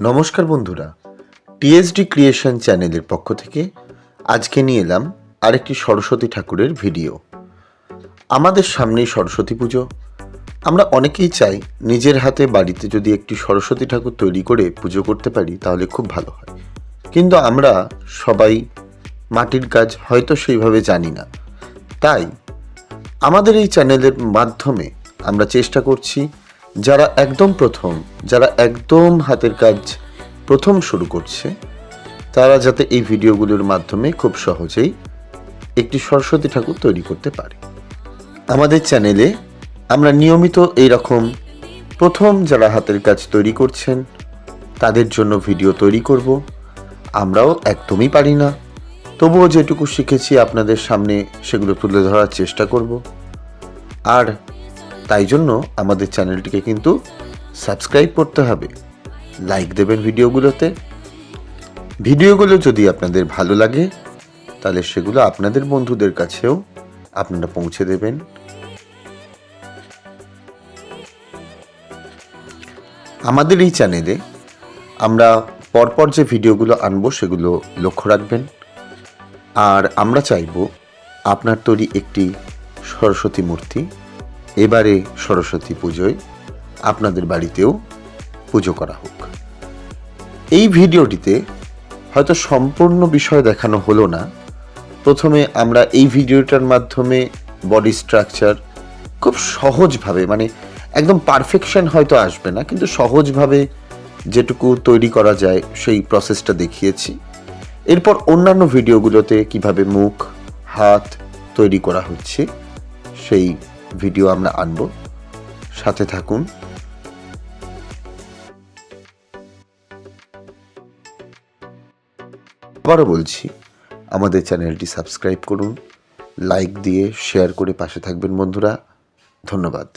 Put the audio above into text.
নমস্কার বন্ধুরা TSD creation চ্যানেলের পক্ষ থেকে আজকে নিয়ে এলাম আরেকটি সরস্বতী ঠাকুরের ভিডিও। আমাদের সামনেই সরস্বতী পুজো। আমরা অনেকেই চাই নিজের হাতে বাড়িতে যদি একটি সরস্বতী ঠাকুর তৈরি করে পুজো করতে পারি, তাহলে খুব ভালো হয়। কিন্তু আমরা সবাই মাটির কাজ হয়তো সেইভাবে জানি না। তাই আমাদের এই চ্যানেলের মাধ্যমে আমরা চেষ্টা করছি যারা একদম প্রথম, যারা একদম হাতের কাজ প্রথম শুরু করছে, তারা যাতে এই ভিডিওগুলোর মাধ্যমে খুব সহজেই একটি সরস্বতী ঠাকুর তৈরি করতে পারে। আমাদের চ্যানেলে আমরা নিয়মিত এই রকম প্রথম যারা হাতের কাজ তৈরি করছেন, তাদের জন্য ভিডিও তৈরি করব। আমরাও একদমই পারি না। তবুও যেটুকু শিখেছি আপনাদের সামনে সেগুলো তুলে ধরার চেষ্টা করব। আর তাই জন্য আমাদের চ্যানেলটিকে কিন্তু সাবস্ক্রাইব করতে হবে। লাইক দেবেন ভিডিওগুলোতে। ভিডিওগুলো যদি আপনাদের ভালো লাগে, তাহলে সেগুলো আপনাদের বন্ধুদের কাছেও আপনারা পৌঁছে দেবেন। আমাদের এই চ্যানেলে আমরা পরপর যে ভিডিওগুলো আনব, সেগুলো লক্ষ্য রাখবেন। আর আমরা চাইব আপনার তৈরি একটি সরস্বতী মূর্তি। এবারে সরস্বতী পুজোয় আপনাদের বাড়িতেও পুজো করা হোক। এই ভিডিওটিতে হয়তো সম্পূর্ণ বিষয় দেখানো হলো না। প্রথমে আমরা এই ভিডিওটার মাধ্যমে বডি স্ট্রাকচার খুব সহজভাবে মানে একদম পারফেকশন হয়তো আসবে না, কিন্তু সহজভাবে যেটুকু তৈরি করা যায় সেই প্রসেসটা দেখিয়েছি। এরপর অন্যান্য ভিডিওগুলোতে কীভাবে মুখ, হাত তৈরি করা হচ্ছে, সেই ভিডিও আমরা আনব। সাথে থাকুন। আবারও বলছি, আমাদের চ্যানেলটি সাবস্ক্রাইব করুন, লাইক দিয়ে শেয়ার করে পাশে থাকবেন বন্ধুরা। ধন্যবাদ।